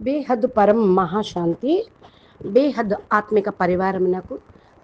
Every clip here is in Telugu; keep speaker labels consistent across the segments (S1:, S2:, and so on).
S1: బేహద్ పరం మహాశాంతి బేహద్ ఆత్మిక పరివారమునకు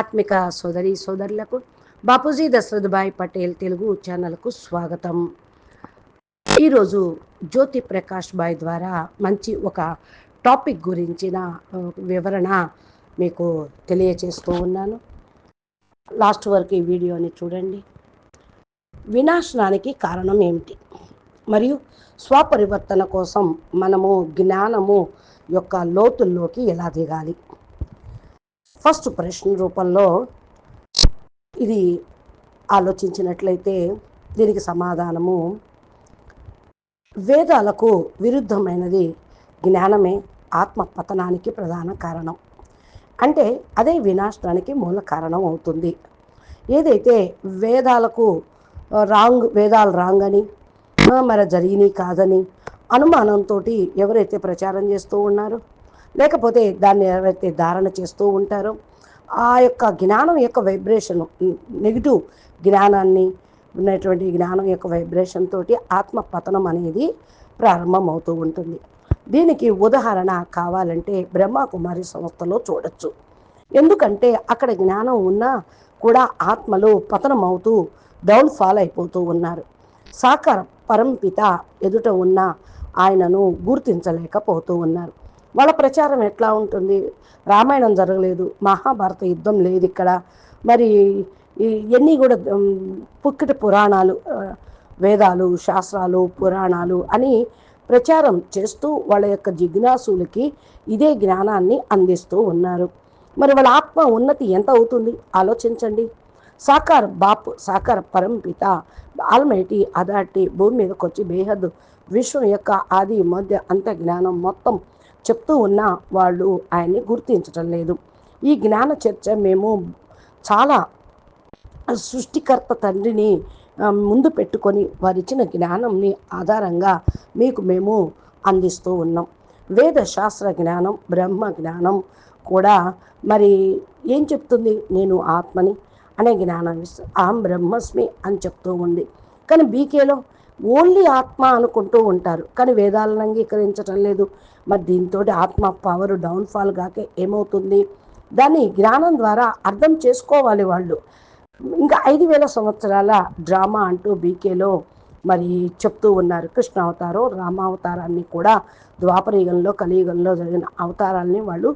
S1: ఆత్మిక సోదరి సోదరులకు బాపూజీ దశరథ్భాయ్ పటేల్ తెలుగు ఛానల్కు స్వాగతం. ఈరోజు జ్యోతి ప్రకాష్ బాయ్ ద్వారా మంచి ఒక టాపిక్ గురించిన వివరణ మీకు తెలియచేస్తూ ఉన్నాను. లాస్ట్ వరకు ఈ వీడియోని చూడండి. వినాశనానికి కారణం ఏమిటి? మరియు స్వపరివర్తన కోసం మనము జ్ఞానము యొక్క లోతుల్లోకి ఎలా దిగాలి? ఫస్ట్ ప్రశ్న రూపంలో ఇది ఆలోచించినట్లయితే దీనికి సమాధానము వేదాలకు విరుద్ధమైనది జ్ఞానమే ఆత్మ పతనానికి ప్రధాన కారణం. అంటే అదే వినాశనానికి మూల కారణం అవుతుంది. ఏదైతే వేదాలకు రాంగ్ వేదాలు రాంగ్ అని మరి జరిగినాయి కాదని అనుమానంతో ఎవరైతే ప్రచారం చేస్తూ ఉన్నారో లేకపోతే దాన్ని ఎవరైతే ధారణ చేస్తూ ఉంటారో ఆ యొక్క జ్ఞానం యొక్క వైబ్రేషన్ నెగిటివ్ జ్ఞానాన్ని ఉన్నటువంటి జ్ఞానం యొక్క వైబ్రేషన్ తోటి ఆత్మ పతనం అనేది ప్రారంభమవుతూ ఉంటుంది. దీనికి ఉదాహరణ కావాలంటే బ్రహ్మకుమారి సంస్థలో చూడొచ్చు. ఎందుకంటే అక్కడ జ్ఞానం ఉన్నా కూడా ఆత్మలు పతనం అవుతూ డౌన్ ఫాల్ అయిపోతూ ఉన్నారు. సాకార పరంపిత ఎదుట ఉన్న ఆయనను గుర్తించలేకపోతూ ఉన్నారు. వాళ్ళ ప్రచారం ఎట్లా ఉంటుంది? రామాయణం జరగలేదు. మహాభారత యుద్ధం లేదు ఇక్కడ. మరి ఈ- ఇవన్నీ కూడా ఉమ్, పుక్కిట పురాణాలు వేదాలు శాస్త్రాలు పురాణాలు అని ప్రచారం చేస్తూ వాళ్ళ యొక్క జిజ్ఞాసులకి ఇదే జ్ఞానాన్ని అందిస్తూ ఉన్నారు. మరి వాళ్ళ ఆత్మ ఉన్నతి ఎంత అవుతుంది? ఆలోచించండి. సాకార బాపు సాకార పరంపిత ఆల్మైటీ అదాటి భూమి మీదకి వచ్చి బేహద్దు. విశ్వం యొక్క ఆది మధ్య అంత జ్ఞానం మొత్తం చెప్తూ ఉన్న వాళ్ళు ఆయన్ని గుర్తించటం లేదు. ఈ జ్ఞాన చర్చ మేము చాలా సృష్టికర్త తండ్రిని ముందు పెట్టుకొని వారిచ్చిన జ్ఞానంని ఆధారంగా మీకు మేము అందిస్తూ ఉన్నాం. వేద శాస్త్ర జ్ఞానం బ్రహ్మ జ్ఞానం కూడా. మరి ఏం చెప్తుంది? నేను ఆత్మని అనే జ్ఞానాన్ని ఇస్తుంది ఆ బ్రహ్మస్మి అని చెప్తూ ఉంది. కానీ బీకేలో ఓన్లీ ఆత్మ అనుకుంటూ ఉంటారు. కానీ వేదాలను అంగీకరించటం లేదు. మరి దీంతో ఆత్మ పవర్ డౌన్ఫాల్ కాక ఏమవుతుంది? దాన్ని జ్ఞానం ద్వారా అర్థం చేసుకోవాలి వాళ్ళు. ఇంకా ఐదు వేల సంవత్సరాల డ్రామా అంటూ బీకేలో మరి చెప్తూ ఉన్నారు. కృష్ణ అవతారం రామావతారాన్ని కూడా ద్వాపరయుగంలో కలియుగంలో జరిగిన అవతారాల్ని వాళ్ళు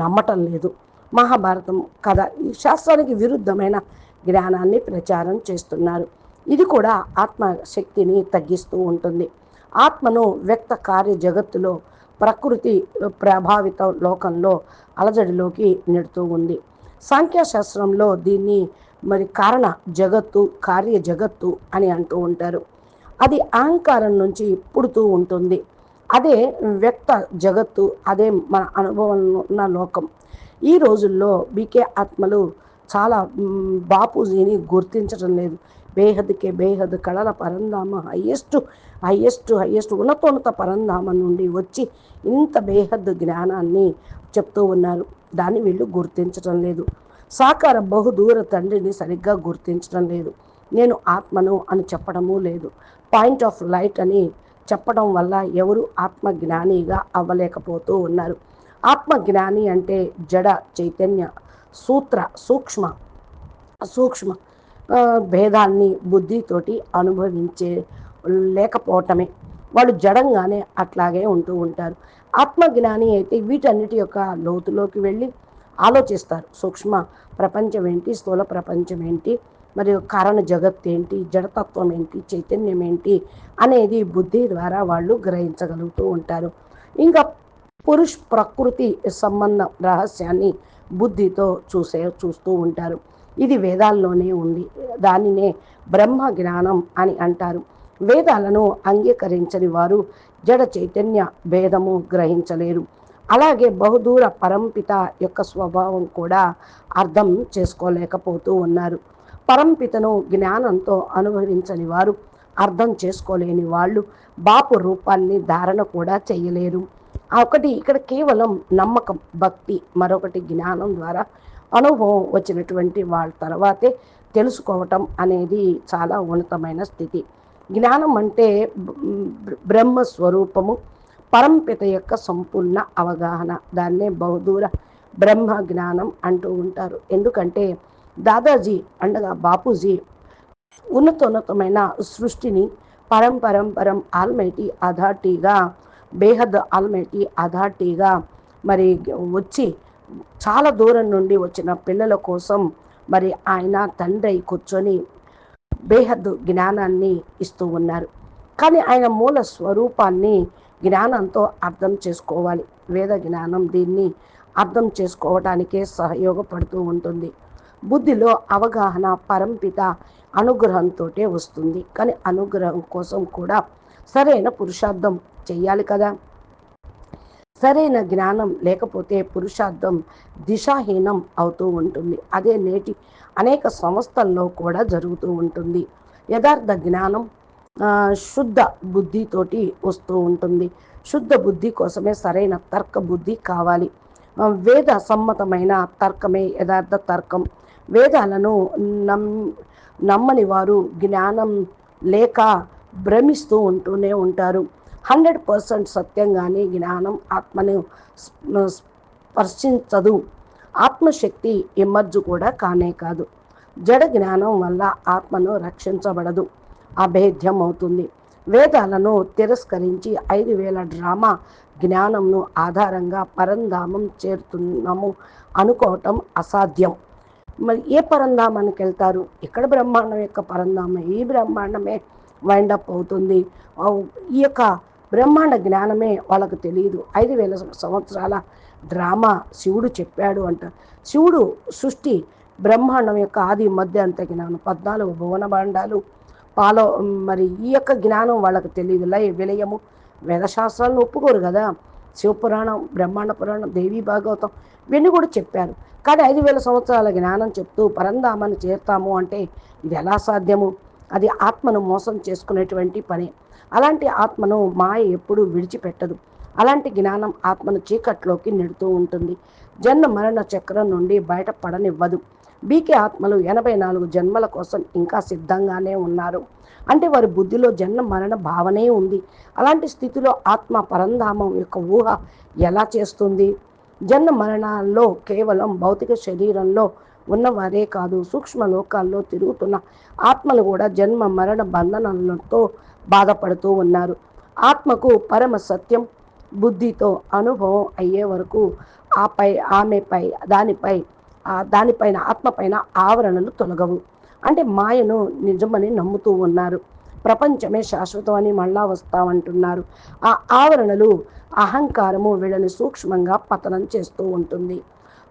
S1: నమ్మటం లేదు. మహాభారతం కథ. ఈ శాస్త్రానికి విరుద్ధమైన జ్ఞానాన్ని ప్రచారం చేస్తున్నారు. ఇది కూడా ఆత్మ శక్తిని తగ్గిస్తూ ఉంటుంది. ఆత్మను వ్యక్త కార్య జగత్తులో ప్రకృతి ప్రభావిత లోకంలో అలజడిలోకి నెడుతూ ఉంది. సాంఖ్యశాస్త్రంలో దీన్ని మరి కారణ జగత్తు కార్య జగత్తు అని అంటూ ఉంటారు. అది అహంకారం నుంచి పుడుతూ ఉంటుంది. అదే వ్యక్త జగత్తు అదే మన అనుభవంలో ఉన్న లోకం. ఈ రోజుల్లో బీకే ఆత్మలు చాలా బాపూజీని గుర్తించడం లేదు. బేహద్కే బేహద్ కళల పరంధామ హయ్యెస్ట్ హయ్యెస్ట్ హయ్యెస్ట్ ఉన్నతోన్నత పరంధామ నుండి వచ్చి ఇంత బేహద్ జ్ఞానాన్ని చెప్తూ ఉన్నారు. దాన్ని వీళ్ళు గుర్తించడం లేదు. సాకార బహుదూర తండ్రిని సరిగ్గా గుర్తించడం లేదు. నేను ఆత్మను అని చెప్పడము లేదు. పాయింట్ ఆఫ్ లైట్ అని చెప్పడం వల్ల ఎవరు ఆత్మ జ్ఞానిగా అవ్వలేకపోతూ ఉన్నారు. ఆత్మజ్ఞాని అంటే జడ చైతన్య సూత్ర సూక్ష్మ సూక్ష్మ భేదాన్ని బుద్ధితోటి అనుభవించే లేకపోవటమే. వాళ్ళు జడంగానే అట్లాగే ఉంటూ ఉంటారు. ఆత్మజ్ఞాని అయితే వీటన్నిటి యొక్క లోతులోకి వెళ్ళి ఆలోచిస్తారు. సూక్ష్మ ప్రపంచం ఏంటి? స్థూల ప్రపంచం ఏంటి? మరియు కారణ జగత్ ఏంటి? జడతత్వం ఏంటి? చైతన్యం ఏంటి? అనేది బుద్ధి ద్వారా వాళ్ళు గ్రహించగలుగుతూ ఉంటారు. ఇంకా పురుష్ ప్రకృతి సంబంధ రహస్యాన్ని బుద్ధితో చూసే చూస్తూ ఉంటారు. ఇది వేదాల్లోనే ఉంది. దానినే బ్రహ్మ జ్ఞానం అని అంటారు. వేదాలను అంగీకరించని వారు జడ చైతన్య భేదము గ్రహించలేరు. అలాగే బహుదూర పరంపిత యొక్క స్వభావం కూడా అర్థం చేసుకోలేకపోతూ ఉన్నారు. పరంపితను జ్ఞానంతో అనుభవించని వారు అర్థం చేసుకోలేని వాళ్ళు బాపు రూపాన్ని ధారణ కూడా చేయలేరు. ఒకటి ఇక్కడ కేవలం నమ్మకం భక్తి మరొకటి జ్ఞానం ద్వారా అనుభవం వచ్చినటువంటి వాళ్ళ తర్వాతే తెలుసుకోవటం అనేది చాలా ఉన్నతమైన స్థితి. జ్ఞానం అంటే బ్రహ్మస్వరూపము బ్రహ్మ స్వరూపము పరంపిత యొక్క సంపూర్ణ అవగాహన. దాన్నే బహుదూర బ్రహ్మ జ్ఞానం అంటూ ఉంటారు. ఎందుకంటే దాదాజీ అండగా బాపూజీ ఉన్నతోన్నతమైన సృష్టిని పరంపరంపరం ఆల్మైటీ అథార్టీగా బేహద్ ఆల్మైటీ అథార్టీగా మరి వచ్చి చాలా దూరం నుండి వచ్చిన పిల్లల కోసం మరి ఆయన తండ్రి కూర్చొని బేహద్ జ్ఞానాన్ని ఇస్తూ ఉన్నారు. కానీ ఆయన మూల స్వరూపాన్ని జ్ఞానంతో అర్థం చేసుకోవాలి. వేద జ్ఞానం దీన్ని అర్థం చేసుకోవటానికే సహయోగపడుతూ ఉంటుంది. బుద్ధిలో అవగాహన పరంపిత అనుగ్రహంతో వస్తుంది. కానీ అనుగ్రహం కోసం కూడా సరైన పురుషార్థం చెయ్యాలి కదా. సరైన జ్ఞానం లేకపోతే పురుషార్థం దిశాహీనం అవుతూ ఉంటుంది. అదే నేటి అనేక సంస్థల్లో కూడా జరుగుతూ ఉంటుంది. యథార్థ జ్ఞానం శుద్ధ బుద్ధితోటి వస్తూ ఉంటుంది. శుద్ధ బుద్ధి కోసమే సరైన తర్క బుద్ధి కావాలి. వేద సమ్మతమైన తర్కమే యథార్థ తర్కం. వేదాలను నమ్ నమ్మని వారు జ్ఞానం లేక భ్రమిస్తూ ఉంటూనే ఉంటారు. హండ్రెడ్ పర్సెంట్ సత్యంగానే జ్ఞానం ఆత్మను స్పర్శించదు. ఆత్మశక్తి ఎమర్జు కూడా కానే కాదు. జడ జ్ఞానం వల్ల ఆత్మను రక్షించబడదు. అభేద్యం అవుతుంది. వేదాలను తిరస్కరించి ఐదు వేల డ్రామా జ్ఞానంను ఆధారంగా పరంధామం చేరుతున్నాము అనుకోవటం అసాధ్యం. మరి ఏ పరంధామానికి వెళ్తారు? ఇక్కడ బ్రహ్మాండం యొక్క పరంధామం? ఈ బ్రహ్మాండమే వైండప్ అవుతుంది. ఈ యొక్క బ్రహ్మాండ జ్ఞానమే వాళ్ళకు తెలియదు ఐదు వేల సంవత్సరాల డ్రామా శివుడు చెప్పాడు అంట. శివుడు సృష్టి బ్రహ్మాండం యొక్క ఆది మధ్య అంత జ్ఞానం పద్నాలుగు భువన భాండాలు పాలో మరి ఈ యొక్క జ్ఞానం వాళ్ళకు తెలియదు లయ విలయము వేదశాస్త్రాలను ఒప్పుకోరు కదా. శివపురాణం బ్రహ్మాండ పురాణం దేవీ భాగవతం ఇవన్నీ కూడా చెప్పారు. కానీ ఐదు వేల సంవత్సరాల జ్ఞానం చెప్తూ పరంధామాన్ని చేరుతాము అంటే ఇది ఎలా సాధ్యము? అది ఆత్మను మోసం చేసుకునేటువంటి పని. అలాంటి ఆత్మను మాయ ఎప్పుడూ విడిచిపెట్టదు. అలాంటి జ్ఞానం ఆత్మను చీకట్లోకి నెడుతూ ఉంటుంది. జన్మ మరణ చక్రం నుండి బయటపడనివ్వదు. బీకే ఆత్మలు ఎనభై నాలుగు జన్మల కోసం ఇంకా సిద్ధంగానే ఉన్నారు. అంటే వారి బుద్ధిలో జన్మ మరణ భావనే ఉంది. అలాంటి స్థితిలో ఆత్మ పరంధామం యొక్క ఊహ ఎలా చేస్తుంది? జన్మ మరణాల్లో కేవలం భౌతిక శరీరంలో ఉన్నవారే కాదు. సూక్ష్మ లోకాల్లో తిరుగుతున్న ఆత్మలు కూడా జన్మ మరణ బంధనాలతో బాధపడుతూ ఉన్నారు. ఆత్మకు పరమ సత్యం బుద్ధితో అనుభవం అయ్యే వరకు ఆపై ఆమెపై దానిపై దానిపైన ఆత్మపైన ఆవరణలు తొలగవు. అంటే మాయను నిజమని నమ్ముతూ ఉన్నారు. ప్రపంచమే శాశ్వతం అని మళ్ళా వస్తామంటున్నారు. ఆ ఆవరణలు అహంకారము వీళ్ళని సూక్ష్మంగా పతనం చేస్తూ ఉంటుంది.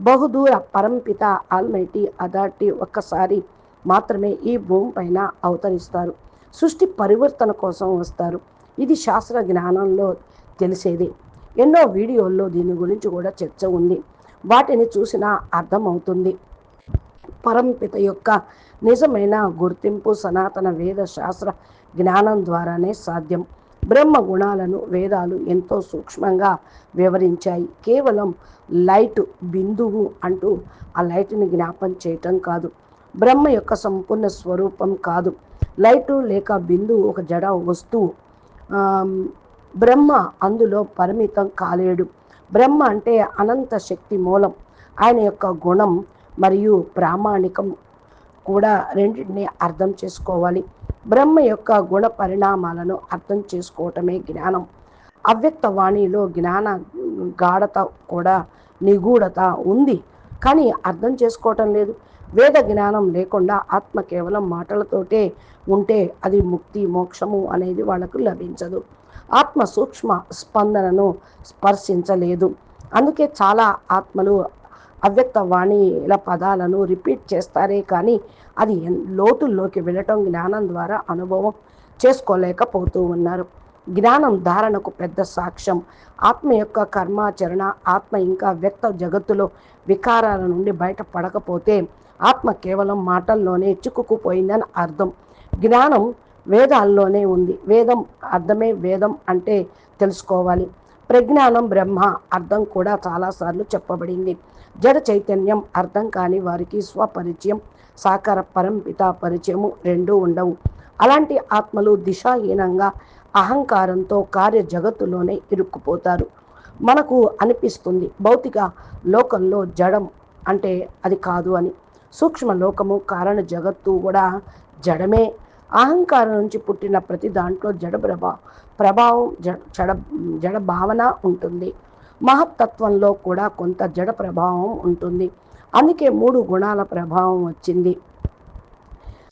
S1: బహుదూర పరంపిత ఆల్మైటీ అథారిటీ ఒక్కసారి మాత్రమే ఈ భూమి పైన అవతరిస్తారు. సృష్టి పరివర్తన కోసం వస్తారు. ఇది శాస్త్ర జ్ఞానంలో తెలిసేది. ఎన్నో వీడియోల్లో దీని గురించి కూడా చర్చ ఉంది. వాటిని చూసినా అర్థమవుతుంది. పరంపిత యొక్క నిజమైన గుర్తింపు సనాతన వేద శాస్త్ర జ్ఞానం ద్వారానే సాధ్యం. బ్రహ్మ గుణాలను వేదాలు ఎంతో సూక్ష్మంగా వివరించాయి. కేవలం లైట్ బిందువు అంటూ ఆ లైట్ని జ్ఞాపం చేయటం కాదు. బ్రహ్మ యొక్క సంపూర్ణ స్వరూపం కాదు. లైటు లేక బిందువు ఒక జడ వస్తువు. బ్రహ్మ అందులో పరిమితం కాలేడు. బ్రహ్మ అంటే అనంత శక్తి మూలం. ఆయన యొక్క గుణం మరియు ప్రామాణికం కూడా రెండింటిని అర్థం చేసుకోవాలి. బ్రహ్మ యొక్క గుణ పరిణామాలను అర్థం చేసుకోవటమే జ్ఞానం. అవ్యక్త వాణిలో జ్ఞాన గాఢత కూడా నిగూఢత ఉంది. కానీ అర్థం చేసుకోవటం లేదు. వేద జ్ఞానం లేకుండా ఆత్మ కేవలం మాటలతోటే ఉంటే అది ముక్తి మోక్షము అనేది వాళ్ళకు లభించదు. ఆత్మ సూక్ష్మ స్పందనను స్పర్శించలేదు. అందుకే చాలా ఆత్మలు అవ్యక్త వాణిల పదాలను రిపీట్ చేస్తారే కానీ అది లోతుల్లోకి వెళ్ళటం జ్ఞానం ద్వారా అనుభవం చేసుకోలేకపోతూ ఉన్నారు. జ్ఞానం ధారణకు పెద్ద సాక్ష్యం. ఆత్మ యొక్క కర్మాచరణ ఆత్మ ఇంకా వ్యక్త జగత్తులో వికారాల నుండి బయటపడకపోతే ఆత్మ కేవలం మాటల్లోనే చిక్కుకుపోయిందని అర్థం. జ్ఞానం వేదాల్లోనే ఉంది. వేదం అర్థమే వేదం అంటే తెలుసుకోవాలి. ప్రజ్ఞానం బ్రహ్మ అర్థం కూడా చాలాసార్లు చెప్పబడింది. జడ చైతన్యం అర్థం కాని వారికి స్వపరిచయం సాకార పరంపిత పరిచయము రెండూ ఉండవు. అలాంటి ఆత్మలు దిశాహీనంగా అహంకారంతో కార్య జగత్తులోనే ఇరుక్కుపోతారు. మనకు అనిపిస్తుంది భౌతిక లోకంలో జడం అంటే అది కాదు అని. సూక్ష్మ లోకము కారణ జగత్తు కూడా జడమే. అహంకారం నుంచి పుట్టిన ప్రతి దాంట్లో జడ ప్రభా ప్రభావం జడ జడ భావన ఉంటుంది. మహత్తత్వంలో కూడా కొంత జడ ప్రభావం ఉంటుంది. అందుకే మూడు గుణాల ప్రభావం వచ్చింది.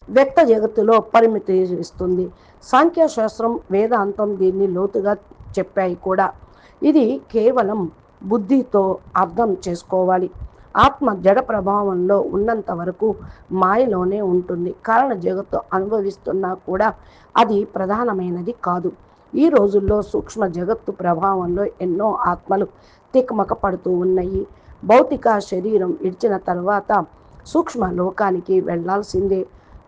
S1: వ్యక్త జగత్తులో పరిమితి ఇస్తుంది. సాంఖ్యశాస్త్రం వేదాంతం దీన్ని లోతుగా చెప్పాయి కూడా. ఇది కేవలం బుద్ధితో అర్థం చేసుకోవాలి. ఆత్మ జడ ప్రభావంలో ఉన్నంత వరకు మాయలోనే ఉంటుంది. కారణ జగత్తు అనుభవిస్తున్నా కూడా అది ప్రధానమైనది కాదు. ఈ రోజుల్లో సూక్ష్మ జగత్తు ప్రభావంలో ఎన్నో ఆత్మలు తికమక పడుతూ ఉన్నాయి. భౌతిక శరీరం ఇడిచిన తర్వాత సూక్ష్మ లోకానికి వెళ్ళాల్సిందే.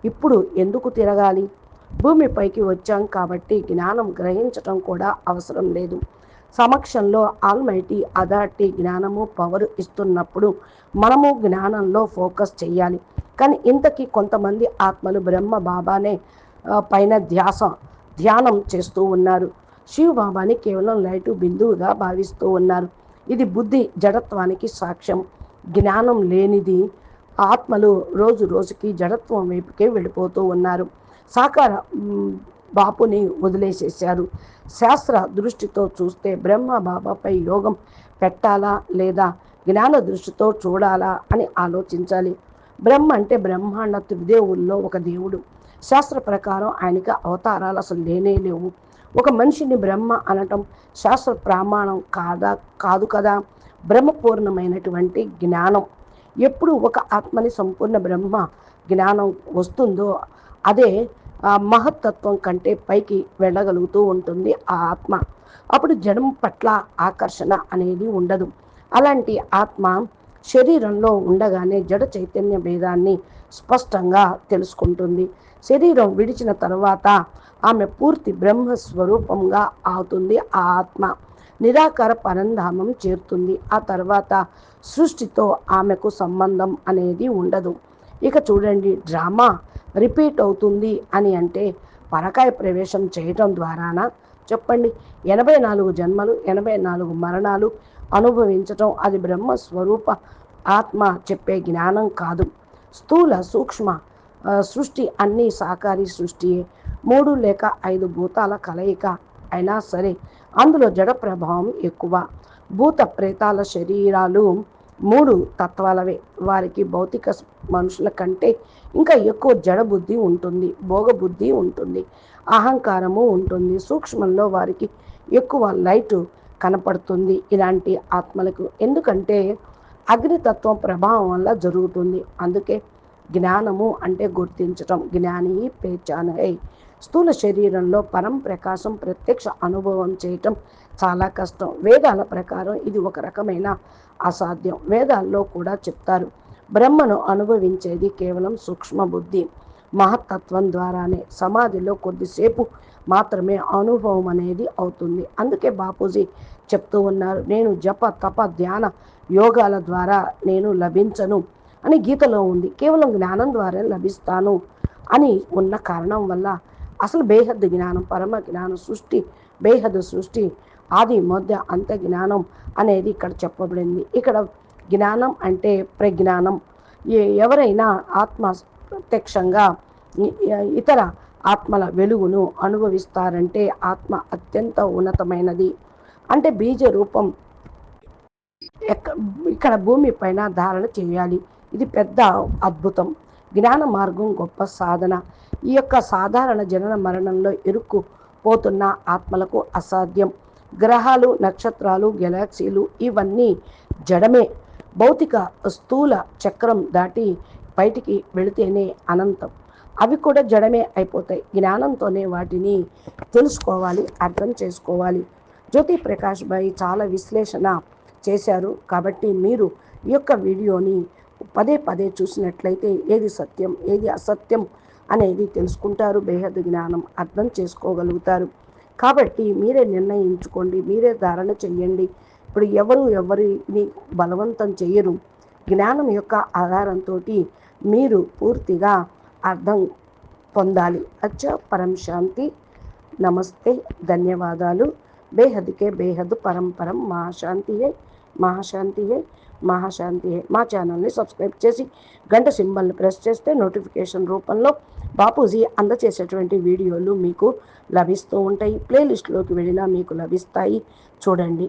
S1: ఇప్పుడు ఎందుకు తిరగాలి? భూమిపైకి వచ్చాం కాబట్టి జ్ఞానం గ్రహించటం కూడా అవసరం లేదు. సమక్షంలో ఆల్మైటీ అథారిటీ జ్ఞానము పవర్ ఇస్తున్నప్పుడు మనము జ్ఞానంలో ఫోకస్ చేయాలి కానీ ఇంతకీ కొంతమంది ఆత్మలు బ్రహ్మ బాబానే పైన ధ్యాస ధ్యానం చేస్తూ ఉన్నారు. శివబాబాని కేవలం లైటు బిందువుగా భావిస్తూ ఉన్నారు. ఇది బుద్ధి జడత్వానికి సాక్ష్యం. జ్ఞానం లేనిది ఆత్మలు రోజు రోజుకి జడత్వం వైపుకే వెళ్ళిపోతూ ఉన్నారు. సాకార బాపుని వదిలేసేశారు. శాస్త్ర దృష్టితో చూస్తే బ్రహ్మ బాబాపై యోగం పెట్టాలా లేదా జ్ఞాన దృష్టితో చూడాలా అని ఆలోచించాలి. బ్రహ్మ అంటే బ్రహ్మాండ త్రిదేవుల్లో ఒక దేవుడు. శాస్త్ర ప్రకారం ఆయనకి అవతారాలు అసలు లేనే లేవు. ఒక మనిషిని బ్రహ్మ అనటం శాస్త్ర ప్రమాణం కాదా కాదు కదా? బ్రహ్మపూర్ణమైనటువంటి జ్ఞానం. ఎప్పుడు ఒక ఆత్మని సంపూర్ణ బ్రహ్మ జ్ఞానం వస్తుందో అదే మహత్తత్వం కంటే పైకి వెళ్ళగలుగుతూ ఉంటుంది ఆ ఆత్మ. అప్పుడు జనం పట్ల ఆకర్షణ అనేది ఉండదు. అలాంటి ఆత్మ శరీరంలో ఉండగానే జడ చైతన్య భేదాన్ని స్పష్టంగా తెలుసుకుంటుంది. శరీరం విడిచిన తర్వాత ఆమె పూర్తి బ్రహ్మ స్వరూపంగా అవుతుంది. ఆ ఆత్మ నిరాకార పరంధామం చేరుతుంది. ఆ తర్వాత సృష్టితో ఆమెకు సంబంధం అనేది ఉండదు. ఇక చూడండి డ్రామా రిపీట్ అవుతుంది అని అంటే పరకాయ ప్రవేశం చేయటం ద్వారానా? చెప్పండి. ఎనభై నాలుగు జన్మలు ఎనభై నాలుగు మరణాలు అనుభవించటం అది బ్రహ్మ స్వరూప ఆత్మ చెప్పే జ్ఞానం కాదు. స్థూల సూక్ష్మ సృష్టి అన్ని సాకారి సృష్టియే. మూడు లేక ఐదు భూతాల కలయిక అయినా సరే అందులో జడ ప్రభావం ఎక్కువ. భూత ప్రేతాల శరీరాలు మూడు తత్వాలవే. వారికి భౌతిక మనుషుల కంటే ఇంకా ఎక్కువ జడ బుద్ధి ఉంటుంది భోగబుద్ధి ఉంటుంది అహంకారము ఉంటుంది. సూక్ష్మంలో వారికి ఎక్కువ లైటు కనపడుతుంది ఇలాంటి ఆత్మలకు. ఎందుకంటే అగ్నితత్వం ప్రభావం వల్ల జరుగుతుంది. అందుకే జ్ఞానము అంటే గుర్తించటం జ్ఞాని పేచానై స్థూల శరీరంలో పరం ప్రకాశం ప్రత్యక్ష అనుభవం చేయటం చాలా కష్టం. వేదాల ప్రకారం ఇది ఒక రకమైన అసాధ్యం. వేదాల్లో కూడా చెప్తారు బ్రహ్మను అనుభవించేది కేవలం సూక్ష్మ బుద్ధి మహత్తత్వం ద్వారానే సమాధిలో కొద్దిసేపు మాత్రమే అనుభవం అనేది అవుతుంది. అందుకే బాపూజీ చెప్తూ ఉన్నారు నేను జప తప ధ్యాన యోగాల ద్వారా నేను లభించను అని గీతలో ఉంది. కేవలం జ్ఞానం ద్వారా లభిస్తాను అని ఉన్న కారణం వల్ల అసలు బేహద్ జ్ఞానం పరమ జ్ఞానం సృష్టి బేహద్ సృష్టి ఆది మధ్య అంత జ్ఞానం అనేది ఇక్కడ చెప్పబడింది. ఇక్కడ జ్ఞానం అంటే ప్రజ్ఞానం. ఎవరైనా ఆత్మ ప్రత్యక్షంగా ఇతర ఆత్మల వెలుగును అనుభవిస్తారంటే ఆత్మ అత్యంత ఉన్నతమైనది. అంటే బీజ రూపం ఇక్కడ భూమి పైన ధారణ చేయాలి. ఇది పెద్ద అద్భుతం. జ్ఞాన మార్గం గొప్ప సాధన. ఈ యొక్క సాధారణ జనన మరణంలో ఇరుక్కు పోతున్న ఆత్మలకు అసాధ్యం. గ్రహాలు నక్షత్రాలు గెలాక్సీలు ఇవన్నీ జడమే. భౌతిక స్థూల చక్రం దాటి బయటికి వెళితేనే అనంతం. అవి కూడా జడమే అయిపోతాయి. జ్ఞానంతోనే వాటిని తెలుసుకోవాలి అర్థం చేసుకోవాలి. జ్యోతి ప్రకాష్ భాయ్ చాలా విశ్లేషణ చేశారు. కాబట్టి మీరు ఈ యొక్క వీడియోని పదే పదే చూసినట్లయితే ఏది సత్యం ఏది అసత్యం అనేది తెలుసుకుంటారు. బేహద్ జ్ఞానం అర్థం చేసుకోగలుగుతారు. కాబట్టి మీరే నిర్ణయించుకోండి మీరే ధారణ చెయ్యండి. ఇప్పుడు ఎవరు ఎవరిని బలవంతం చేయరు జ్ఞానం యొక్క ఆధారంతో మీరు పూర్తిగా అర్థం పొందాలి. అచ్చ పరం శాంతి. నమస్తే. ధన్యవాదాలు. బేహద్కే బేహద్ పరంపరం మహాశాంతియే మహాశాంతియే మహాశాంతియే మా ఛానల్ని సబ్స్క్రైబ్ చేసి గంట సింబల్ని ప్రెస్ చేస్తే నోటిఫికేషన్ రూపంలో బాపూజీ అందచేసేటువంటి వీడియోలు మీకు లభిస్తూ ఉంటాయి. ప్లేలిస్ట్లోకి వెళ్ళినా మీకు లభిస్తాయి. చూడండి.